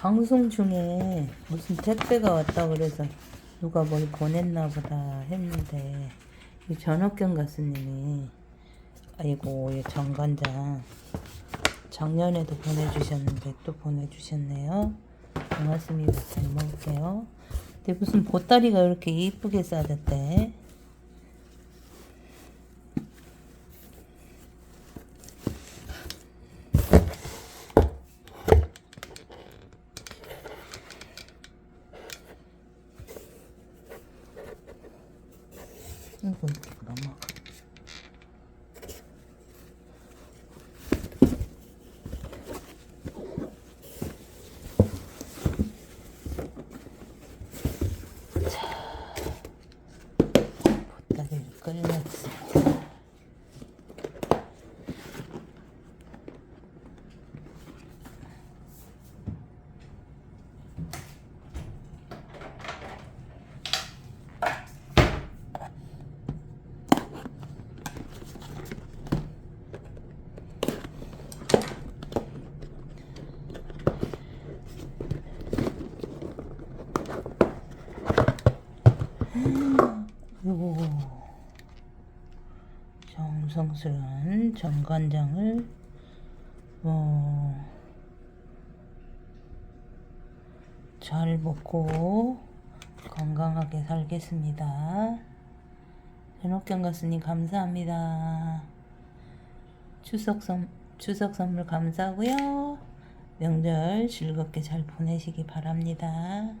방송 중에 무슨 택배가 왔다 그래서 누가 뭘 보냈나 보다 했는데 이 전옥경 가수님이 아이고 이 정관장 작년에도 보내주셨는데 또 보내주셨네요. 고맙습니다. 잘 먹을게요. 근데 무슨 보따리가 이렇게 이쁘게 싸졌대 이거 넘어가 보따리를 끌렸습니다. 요거 정성스러운 정간장을 뭐 잘 먹고 건강하게 살겠습니다. 전옥경 가수님 감사합니다. 추석 선 추석 선물 감사하고요. 명절 즐겁게 잘 보내시기 바랍니다.